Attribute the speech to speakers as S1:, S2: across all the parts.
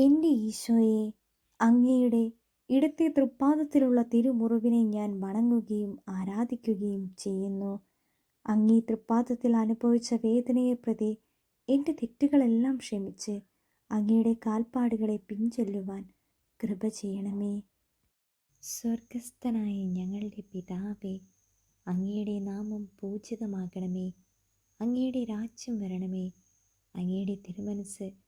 S1: എന്റെ ഈശോയെ അങ്ങയുടെ ഇടത്തെ തൃപ്പാദത്തിലുള്ള തിരുമുറിവിനെ ഞാൻ വണങ്ങുകയും ആരാധിക്കുകയും ചെയ്യുന്നു. അങ്ങേ തൃപ്പാദത്തിൽ അനുഭവിച്ച വേദനയെ പ്രതി എന്റെ തെറ്റുകളെല്ലാം ക്ഷമിച്ച് അങ്ങയുടെ കാൽപ്പാടുകളെ പിൻചൊല്ലുവാൻ കൃപ ചെയ്യണമേ. സ്വർഗസ്ഥനായ ഞങ്ങളുടെ പിതാവേ അങ്ങയുടെ നാമം പൂജിതമാകണമേ. അങ്ങയുടെ രാജ്യം വരണമേ. അങ്ങയുടെ തിരുമനസ്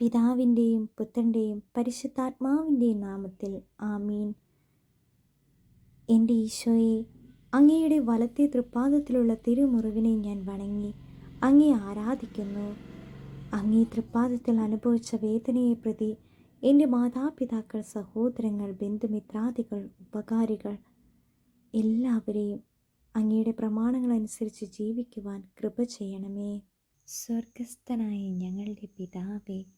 S1: പിതാവിന്റെയും പുത്രന്റെയും പരിശുദ്ധാത്മാവിന്റെയും നാമത്തിൽ ആമീൻ. എന്റെ ഈശോയെ അങ്ങയുടെ വലത്തെ തൃപ്പാദത്തിലുള്ള തിരുമുറിവിനെ ഞാൻ വണങ്ങി അങ്ങേ ആരാധിക്കുന്നു. അങ്ങേ തൃപ്പാദത്തിൽ അനുഭവിച്ച വേദനയെ പ്രതി എന്റെ മാതാപിതാക്കൾ സഹോദരങ്ങൾ ബന്ധുമിത്രാദികൾ ഉപകാരികൾ എല്ലാവരെയും അങ്ങയുടെ പ്രമാണങ്ങൾ അനുസരിച്ച് ജീവിക്കുവാൻ കൃപ ചെയ്യണമേ. സ്വർഗസ്ഥനായ ഞങ്ങളുടെ പിതാവേ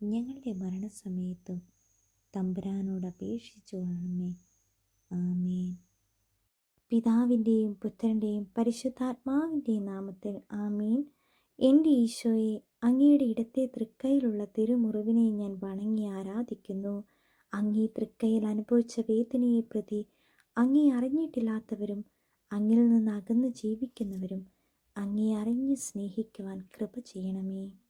S1: ഞങ്ങളുടെ മരണസമയത്തും തമ്പുരാനോട് അപേക്ഷിച്ചു കൊള്ളണമേ ആമേൻ. പിതാവിന്റെയും പുത്രന്റെയും പരിശുദ്ധാത്മാവിന്റെയും നാമത്തിൽ ആമീൻ. എന്റെ ഈശോയെ അങ്ങയുടെ ഇടത്തെ തൃക്കൈയിലുള്ള തിരുമുറിവിനെ ഞാൻ വണങ്ങി ആരാധിക്കുന്നു. അങ്ങേ തൃക്കൈയിൽ അനുഭവിച്ച വേദനയെ പ്രതി അങ്ങേ അറിഞ്ഞിട്ടില്ലാത്തവരും അങ്ങിൽ നിന്ന് അകന്ന് ജീവിക്കുന്നവരും അങ്ങേ അറിഞ്ഞ് സ്നേഹിക്കുവാൻ കൃപ ചെയ്യണമേ.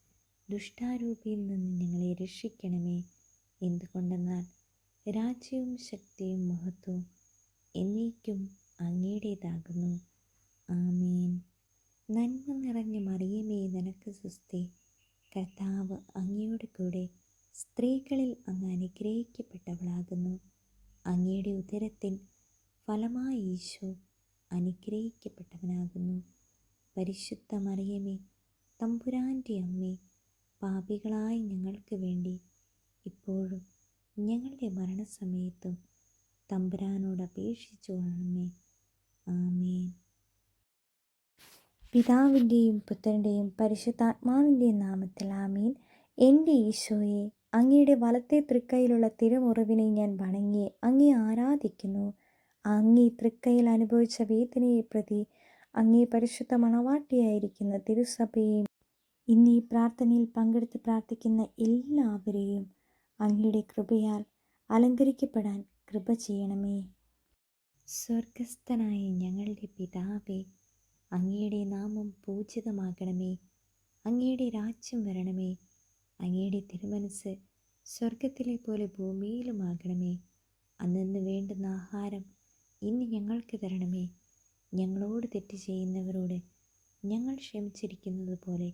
S1: ദുഷ്ടാരൂപിയിൽ നിന്ന് ഞങ്ങളെ രക്ഷിക്കണമേ. എന്തുകൊണ്ടെന്നാൽ രാജ്യവും ശക്തിയും മഹത്വവും എന്നേക്കും അങ്ങയുടേതാകുന്നു. ആമേൻ. നന്മ നിറഞ്ഞ മറിയമേ നിനക്ക് സുസ്തി കർത്താവ് അങ്ങയുടെ കൂടെ സ്ത്രീകളിൽ അങ്ങ് അനുഗ്രഹിക്കപ്പെട്ടവളാകുന്നു. അങ്ങയുടെ ഉദരത്തിൻ ഫലമായി ഈശോ അനുഗ്രഹിക്കപ്പെട്ടവനാകുന്നു. പരിശുദ്ധ മറിയമേ തമ്പുരാന്റെ അമ്മേ പാപികളായ ഞങ്ങൾക്ക് വേണ്ടി ഇപ്പോഴും ഞങ്ങളുടെ മരണസമയത്തും തമ്പുരാനോട് അപേക്ഷിച്ചു കൊള്ളണമേ. ആമേൻ. പിതാവിന്റെയും പുത്രന്റെയും പരിശുദ്ധാത്മാവിന്റെയും നാമത്തിൽ ആമീൻ. എന്റെ ഈശോയെ അങ്ങയുടെ വലത്തെ തൃക്കൈയിലുള്ള തിരുമുറിവിനെ ഞാൻ വണങ്ങി അങ്ങേ ആരാധിക്കുന്നു. അങ്ങേ തൃക്കൈയിൽ അനുഭവിച്ച വേദനയെ പ്രതി അങ്ങേ പരിശുദ്ധ മണവാട്ടിയായിരിക്കുന്ന തിരുസഭയെയും ഇന്ന് ഈ പ്രാർത്ഥനയിൽ പങ്കെടുത്ത് പ്രാർത്ഥിക്കുന്ന എല്ലാവരെയും അങ്ങയുടെ കൃപയാൽ അലങ്കരിക്കപ്പെടാൻ കൃപ ചെയ്യണമേ. സ്വർഗസ്ഥനായ ഞങ്ങളുടെ പിതാവേ അങ്ങയുടെ നാമം പൂജിതമാകണമേ. അങ്ങയുടെ രാജ്യം വരണമേ. അങ്ങയുടെ തിരുമനസ് സ്വർഗത്തിലെ പോലെ ഭൂമിയിലുമാകണമേ അന്നു വേണ്ടുന്ന ആഹാരം ഇന്ന് ഞങ്ങൾക്ക് തരണമേ. ഞങ്ങളോട് തെറ്റ് ചെയ്യുന്നവരോട് ഞങ്ങൾ ക്ഷമിച്ചിരിക്കുന്നത് പോലെ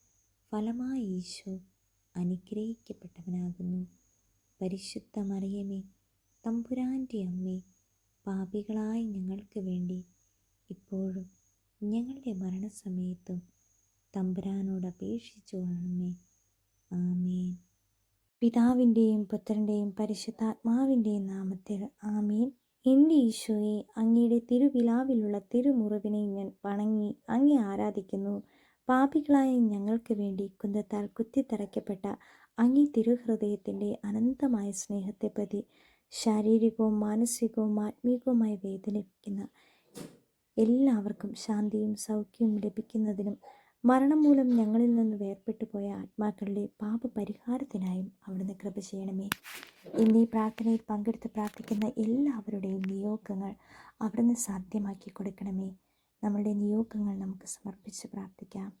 S1: ഫലമായി ഈശോ അനുഗ്രഹിക്കപ്പെട്ടവനാകുന്നു. പരിശുദ്ധ മറിയമേ തമ്പുരാന്റെ അമ്മേ പാപികളായി ഞങ്ങൾക്ക് വേണ്ടി ഇപ്പോഴും ഞങ്ങളുടെ മരണസമയത്തും തമ്പുരാനോട് അപേക്ഷിച്ചു കൊള്ളണമേ. ആമേൻ. പിതാവിന്റെയും പുത്രന്റെയും പരിശുദ്ധാത്മാവിന്റെയും നാമത്തിൽ ആമേൻ. എന്റെ ഈശോയെ അങ്ങയുടെ തിരുവിലാവിലുള്ള തിരുമുറിവിനെ ഞാൻ വണങ്ങി അങ്ങേ ആരാധിക്കുന്നു. പാപികളായ ഞങ്ങൾക്ക് വേണ്ടി കുന്തത്താൽ കുത്തിത്തറയ്ക്കപ്പെട്ട അങ്ങേ തിരുഹൃദയത്തിന്റെ അനന്തമായ സ്നേഹത്തെ പ്രതി ശാരീരികവും മാനസികവും ആത്മീകവുമായി വേദനിപ്പിക്കുന്ന എല്ലാവർക്കും ശാന്തിയും സൗഖ്യവും ലഭിക്കുന്നതിനും മരണം മൂലം ഞങ്ങളിൽ നിന്ന് വേർപെട്ടു പോയ ആത്മാക്കളുടെ പാപപരിഹാരത്തിനായും അവിടുന്ന് കൃപ ചെയ്യണമേ. എന്നീ പ്രാർത്ഥനയിൽ പങ്കെടുത്ത് പ്രാർത്ഥിക്കുന്ന എല്ലാവരുടെയും നിയോഗങ്ങൾ അവിടുന്ന് സാധ്യമാക്കി കൊടുക്കണമേ. നമ്മളുടെ നിയോഗങ്ങൾ നമുക്ക് സമർപ്പിച്ച് പ്രാർത്ഥിക്കാം.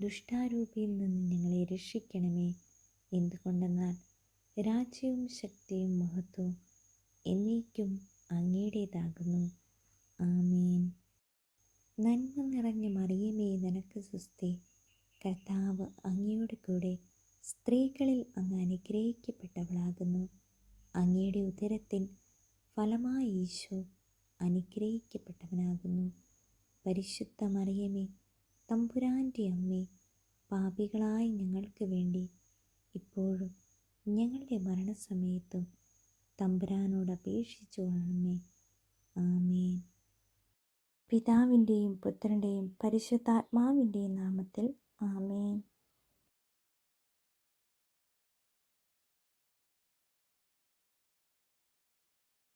S1: ദുഷ്ടാരൂപിയിൽ നിന്ന് ഞങ്ങളെ രക്ഷിക്കണമേ. എന്തുകൊണ്ടെന്നാൽ രാജ്യവും ശക്തിയും മഹത്വവും എന്നേക്കും അങ്ങയുടേതാകുന്നു. ആമേൻ. നന്മ നിറഞ്ഞ മറിയമേ നിനക്ക് സുസ്തി കർത്താവ് അങ്ങയുടെ കൂടെ സ്ത്രീകളിൽ അങ്ങ് അനുഗ്രഹിക്കപ്പെട്ടവളാകുന്നു. അങ്ങയുടെ ഉദരത്തിൻ ഫലമായി ഈശോ അനുഗ്രഹിക്കപ്പെട്ടവനാകുന്നു. പരിശുദ്ധ മറിയമേ തമ്പുരാന്റെ അമ്മേ പാപികളായ ഞങ്ങൾക്ക് വേണ്ടി ഇപ്പോഴും ഞങ്ങളുടെ മരണസമയത്തും തമ്പുരാനോട് അപേക്ഷിച്ചു കൊള്ളണമേ. ആമേൻ. പിതാവിന്റെയും പുത്രന്റെയും പരിശുദ്ധാത്മാവിന്റെയും നാമത്തിൽ ആമേൻ.